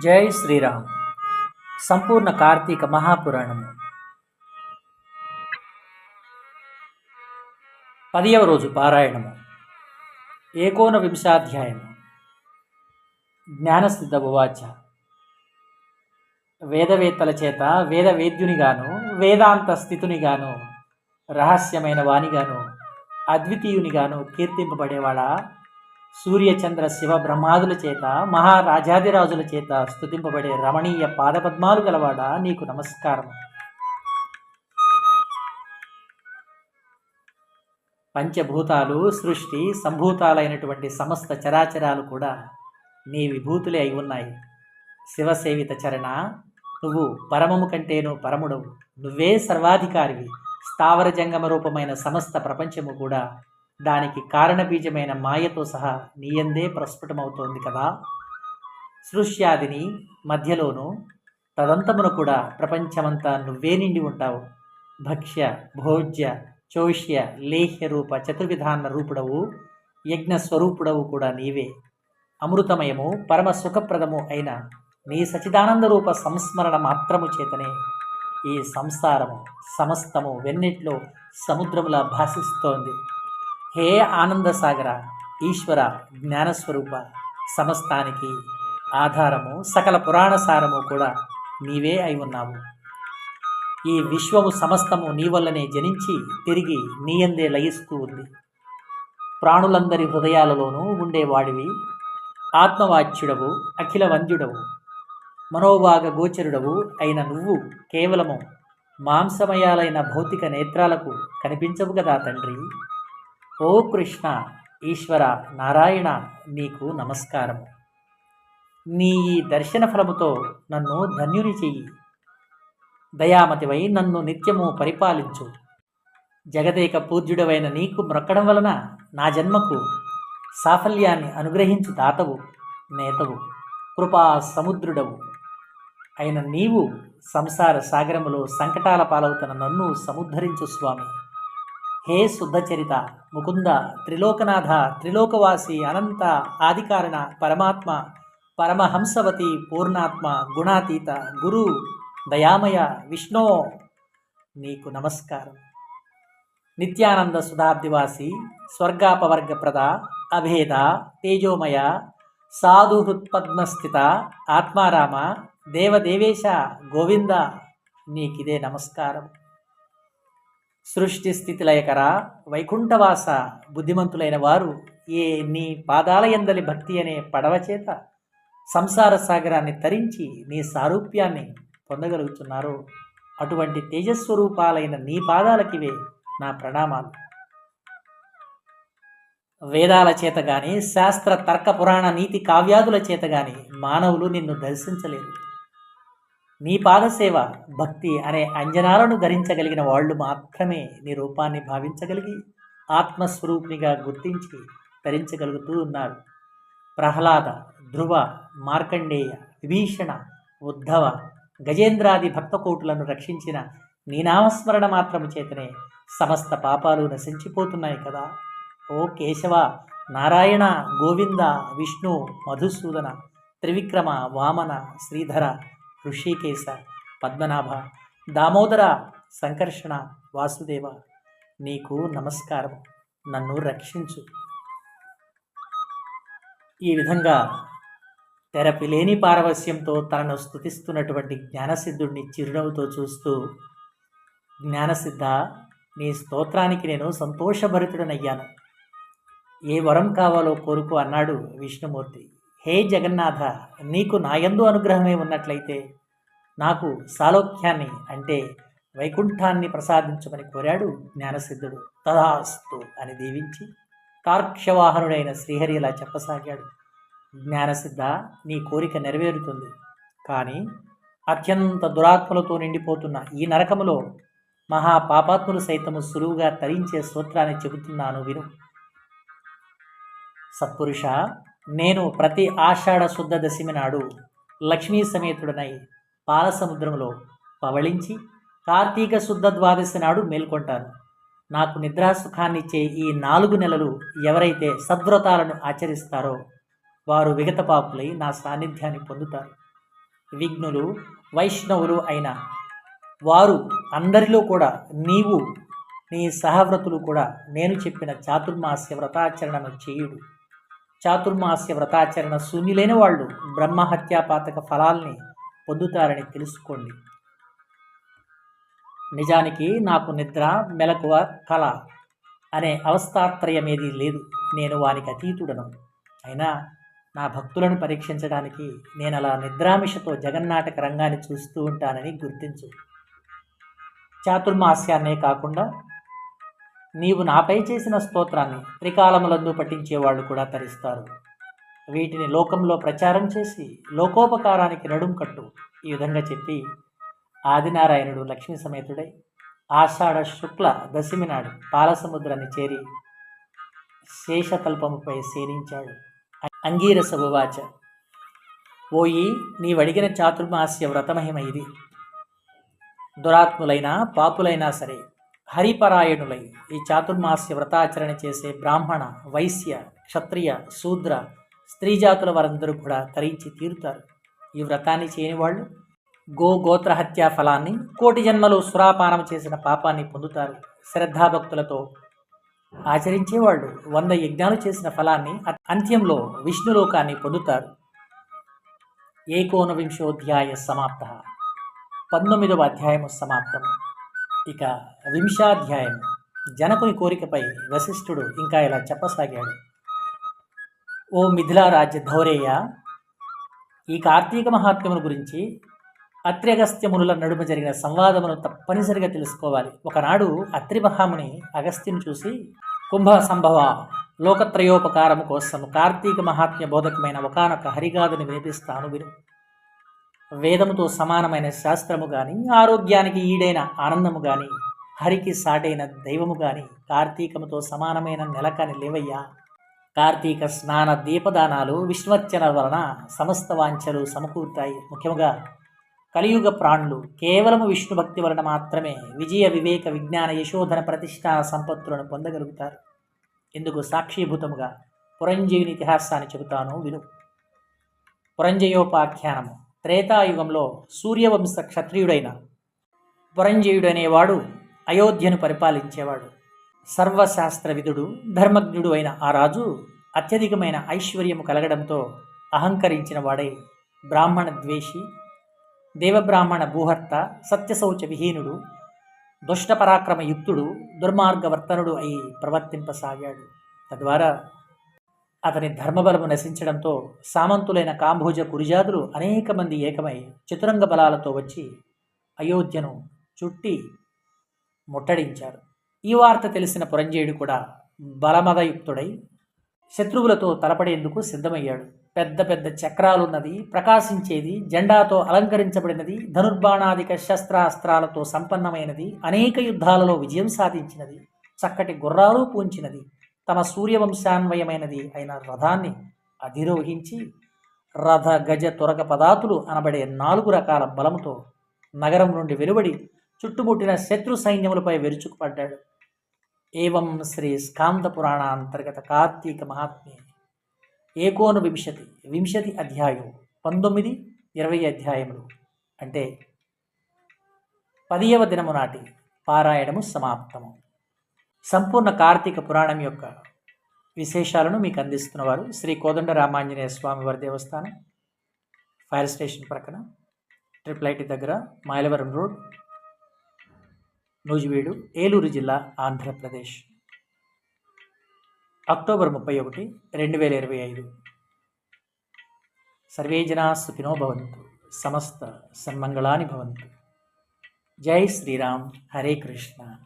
జై శ్రీరామ్. సంపూర్ణ కార్తీక మహాపురాణము పదియవ రోజు పారాయణము. ఏకోన వింశాధ్యాయము. జ్ఞానసిద్ధ ఉవాచ వేదవేత్తల చేత వేద వేద్యునిగాను వేదాంత స్థితునిగాను రహస్యమైన వానిగాను అద్వితీయునిగాను కీర్తింపబడేవాడా? సూర్యచంద్ర శివ బ్రహ్మాదుల చేత మహారాజాదిరాజుల చేత స్తుతింపబడే రమణీయ పాదపద్మాలు గలవాడా? నీకు నమస్కారం. పంచభూతాలు సృష్టి సంభూతాలైనటువంటి సమస్త చరాచరాలు కూడా నీ విభూతులే అయి ఉన్నాయి. శివసేవిత చరణ నువ్వు పరమము కంటేను పరముడవు. నువ్వే సర్వాధికారివి. స్థావర జంగమ రూపమైన సమస్త ప్రపంచము కూడా దానికి కారణబీజమైన మాయతో సహా నీయందే ప్రస్ఫుటమవుతోంది కదా. సృష్యాదిని మధ్యలోనూ తదంతమును కూడా ప్రపంచమంతా నువ్వే నిండి ఉంటావు. భక్ష్య భోజ్య చోష్య లేహ్య రూప చతుర్విధాన రూపుడవు యజ్ఞ స్వరూపుడవు కూడా నీవే. అమృతమయము పరమ సుఖప్రదము అయిన నీ సచిదానంద రూప సంస్మరణ మాత్రము చేతనే ఈ సంసారము సమస్తము వెన్నెట్లో సముద్రములా భాసిస్తోంది. హే ఆనంద సాగర ఈశ్వర జ్ఞానస్వరూప సమస్తానికి ఆధారము సకల పురాణ సారము కూడా నీవే అయి ఉన్నావు. ఈ విశ్వము సమస్తము నీ వల్లనే జనించి తిరిగి నీయందే లయిస్తూ ఉంది. ప్రాణులందరి హృదయాలలోనూ ఉండేవాడివి ఆత్మవాచ్యుడవు అఖిల వంద్యుడవు మనోభాగ గోచరుడవు అయిన నువ్వు కేవలము మాంసమయాలైన భౌతిక నేత్రాలకు కనిపించవు కదా తండ్రి. ఓ కృష్ణ ఈశ్వర నారాయణ నీకు నమస్కారము నీ ఈ దర్శన ఫలముతో నన్ను ధన్యుని చెయ్యి. దయామతివై నన్ను నిత్యము పరిపాలించు. జగదేక పూజ్యుడవైన నీకు మ్రొక్కడం వలన నా జన్మకు సాఫల్యాన్ని అనుగ్రహించు దాతవు నేతవు కృపా సముద్రుడవు. అయిన నీవు సంసార సాగరములో సంకటాల పాలవుతున్న నన్ను సముద్ధరించు స్వామి. హే శుద్ధచరిత ముకుంద త్రిలోకనాథ త్రిలోకవాసి అనంత ఆదికారణ పరమాత్మ పరమహంసవతి పూర్ణాత్మ గుణాతీత గురు దయామయ విష్ణో. నీకు నమస్కారం. నిత్యానంద సుధాబ్దివాసి స్వర్గాపవర్గప్రద అభేద తేజోమయ సాధుహృత్పద్మస్థిత ఆత్మారామ దేవదేవేశ గోవింద నీకిదే నమస్కారం. సృష్టి స్థితి వైకుంఠవాస బుద్ధిమంతులైన వారు ఏ నీ పాదాల ఎందలి భక్తి అనే పడవ చేత సంసార సాగరాన్ని తరించి నీ సారూప్యాన్ని పొందగలుగుతున్నారు. అటువంటి తేజస్వరూపాలైన నీ పాదాలకివే నా ప్రణామాలు. వేదాల చేత కానీ శాస్త్ర తర్క పురాణ నీతి కావ్యాదుల చేత కానీ మానవులు నిన్ను దర్శించలేరు. నీ పాదసేవ భక్తి అనే అంజనాలను ధరించగలిగిన వాళ్ళు మాత్రమే నీ రూపాన్ని భావించగలిగి ఆత్మస్వరూపినిగా గుర్తించి ధరించగలుగుతూ ఉన్నారు. ప్రహ్లాద ధ్రువ మార్కండేయ విభీషణ ఉద్ధవ గజేంద్రాది భక్తకోటులను రక్షించిన నీ నామస్మరణ మాత్రము చేతనే సమస్త పాపాలు నశించిపోతున్నాయి కదా. ఓ కేశవ నారాయణ గోవింద విష్ణు మధుసూదన త్రివిక్రమ వామన శ్రీధర ఋషికేశ పద్మనాభ దామోదర సంకర్షణ వాసుదేవ నీకు నమస్కారం నన్ను రక్షించు. ఈ విధంగా తెరపిలేని పారవస్యంతో తనను స్థుతిస్తున్నటువంటి జ్ఞానసిద్ధుడిని చిరునవ్వుతో చూస్తూ జ్ఞానసిద్ధ నీ స్తోత్రానికి నేను సంతోషభరితుడనయ్యాను. ఏ వరం కావాలో కోరుకు అన్నాడు విష్ణుమూర్తి. హే జగన్నాథ నీకు నాయందు అనుగ్రహమే ఉన్నట్లయితే నాకు సాలోక్యాన్ని అంటే వైకుంఠాన్ని ప్రసాదించమని కోరాడు జ్ఞానసిద్ధుడు. తదాస్తు అని దీవించి కార్క్షవాహనుడైన శ్రీహరి ఇలా చెప్పసాగాడు. జ్ఞానసిద్ధ నీ కోరిక నెరవేరుతుంది. కానీ అత్యంత దురాత్మలతో నిండిపోతున్న ఈ నరకములో మహా పాపాత్ములు సైతము సులువుగా తరించే సూత్రాన్ని చెబుతున్నాను విను. సత్పురుష నేను ప్రతి ఆషాఢ శుద్ధ దశమి నాడు లక్ష్మీ సమేతుడనై పాలసముద్రంలో పవళించి కార్తీక శుద్ధ ద్వాదశి నాడు మేల్కొంటాను. నాకు నిద్రాసుఖాన్నిచ్చే ఈ నాలుగు నెలలు ఎవరైతే సద్వ్రతాలను ఆచరిస్తారో వారు విగతపాపులై నా సాన్నిధ్యాన్ని పొందుతారు. విఘ్నులు వైష్ణవులు అయిన వారు అందరిలో కూడా నీవు నీ సహవ్రతులు కూడా నేను చెప్పిన చాతుర్మాస్య వ్రతాచరణను చేయుడు. చాతుర్మాస్య వ్రతాచరణ శూన్యులైన వాళ్ళు బ్రహ్మహత్యాపాతక ఫలాల్ని పొందుతారని తెలుసుకోండి. నిజానికి నాకు నిద్ర మెలకువ కళ అనే అవస్థాత్రయమేది లేదు. నేను వానికి అతీతుడను. అయినా నా భక్తులను పరీక్షించడానికి నేను అలా నిద్రామిషతో జగన్నాటక రంగాన్ని చూస్తూ ఉంటానని గుర్తించు. చాతుర్మాస్యాన్నే కాకుండా నీవు నాపై చేసిన స్తోత్రాన్ని త్రికాలములందు పఠించేవాళ్ళు కూడా తరిస్తారు. వీటిని లోకంలో ప్రచారం చేసి లోకోపకారానికి నడుం కట్టు ఈ విధంగా చెప్పి ఆదినారాయణుడు లక్ష్మీ సమేతుడై ఆషాఢ శుక్ల దశమి నాడు పాలసముద్రాన్ని చేరి శేషతల్పముపై సేనించాడు. అంగీరస ఉవాచ ఓయి నీవడిగిన చాతుర్మాస్య వ్రతమహిమ ఇది. దురాత్ములైన పాపులైనా సరే హరిపరాయణులై ఈ చాతుర్మాస్య వ్రతాచరణ చేసే బ్రాహ్మణ వైశ్య క్షత్రియ శూద్ర స్త్రీ జాతుల వారందరూ కూడా తరించి తీరుతారు. ఈ వ్రతాన్ని చేయని వాళ్ళు గో గోత్ర హత్యా ఫలాన్ని కోటి జన్మలు సురాపానం చేసిన పాపాన్ని పొందుతారు. శ్రద్ధాభక్తులతో ఆచరించేవాళ్ళు వంద యజ్ఞాలు చేసిన ఫలాన్ని అంత్యంలో విష్ణులోకాన్ని పొందుతారు. ఏకోనవింశోధ్యాయ సమాప్త. పంతొమ్మిదవ అధ్యాయము సమాప్తము. ఇక వింశాధ్యాయం. జనకుని కోరికపై వశిష్ఠుడు ఇంకా ఇలా చెప్పసాగాడు. ఓ మిథిలారాజ్య ధౌరేయ ఈ కార్తీక మహాత్మ్యముల గురించి అత్ర్యగస్త్యమునుల నడుమ జరిగిన సంవాదమును తప్పనిసరిగా తెలుసుకోవాలి. ఒకనాడు అత్రి మహాముని అగస్త్యుని చూసి కుంభ సంభవ లోకత్రయోపకారము కోసం కార్తీక మహాత్మ్య బోధకమైన ఒకనొక హరిగాదుని వినిపిస్తాను విను. వేదముతో సమానమైన శాస్త్రము కానీ ఆరోగ్యానికి ఈడైన ఆనందము కానీ హరికి సాటైన దైవము కానీ కార్తీకముతో సమానమైన నెలకని లేవయ్యా. కార్తీక స్నాన దీపదానాలు విష్ణువర్చన వలన సమస్త వాంఛలు సమకూరుతాయి. ముఖ్యంగా కలియుగ ప్రాణులు కేవలము విష్ణు భక్తి వలన మాత్రమే విజయ వివేక విజ్ఞాన యశోధన ప్రతిష్టాన సంపత్తులను పొందగలుగుతారు. ఇందుకు సాక్షీభూతముగా పురంజయుని ఇతిహాసాన్ని చెబుతాను విను. పురంజయోపాఖ్యానము. త్రేతాయుగంలో సూర్యవంశ క్షత్రియుడైన పురంజీయుడనేవాడు అయోధ్యను పరిపాలించేవాడు. సర్వశాస్త్రవిధుడు ధర్మజ్ఞుడు అయిన ఆ రాజు అత్యధికమైన ఐశ్వర్యము కలగడంతో అహంకరించిన వాడై బ్రాహ్మణ ద్వేషి దేవబ్రాహ్మణ భూహర్త సత్యశౌచ విహీనుడు దుష్టపరాక్రమ యుక్తుడు దుర్మార్గవర్తనుడు అయి ప్రవర్తింపసాగాడు. తద్వారా అతని ధర్మబలము నశించడంతో సామంతులైన కాంభోజ కురిజాదులు అనేక మంది ఏకమై చతురంగ బలాలతో వచ్చి అయోధ్యను చుట్టి ముట్టడించారు. ఈ వార్త తెలిసిన పురంజయుడు కూడా బలమదయుక్తుడై శత్రువులతో తలపడేందుకు సిద్ధమయ్యాడు. పెద్ద పెద్ద చక్రాలున్నది ప్రకాశించేది జెండాతో అలంకరించబడినది ధనుర్బాణాదిక శస్త్రాస్త్రాలతో సంపన్నమైనది అనేక యుద్ధాలలో విజయం సాధించినది చక్కటి గుర్రాలు పూంచినది తమ సూర్యవంశాన్వయమైనది అయిన రథాన్ని అధిరోహించి రథ గజ తురక పదాతులు అనబడే నాలుగు రకాల బలముతో నగరం నుండి వెలువడి చుట్టుముట్టిన శత్రు సైన్యములపై విరుచుకుపడ్డాడు. ఏవం శ్రీ స్కాంద పురాణాంతర్గత కార్తీక మహాత్మ్య. ఏకోను వింశతి వింశతి అధ్యాయం పంతొమ్మిది ఇరవై అధ్యాయములు. అంటే పదియవ దినము నాటి పారాయణము సమాప్తము. సంపూర్ణ కార్తీక పురాణం యొక్క విశేషాలను మీకు అందిస్తున్నవారు శ్రీ కోదండ రామాంజనేయ స్వామి వారి దేవస్థానం ఫైర్ స్టేషన్ ప్రక్కన ట్రిపుల్ ఐటీ దగ్గర మైలవరం రోడ్ నూజివీడు ఏలూరు జిల్లా ఆంధ్రప్రదేశ్. అక్టోబర్ ముప్పై ఒకటి రెండు వేల ఇరవై ఐదు. సర్వే జనా సుఖినో భవంతు సమస్త సన్మంగళాని భవంతు. జై శ్రీరామ్ హరే కృష్ణ.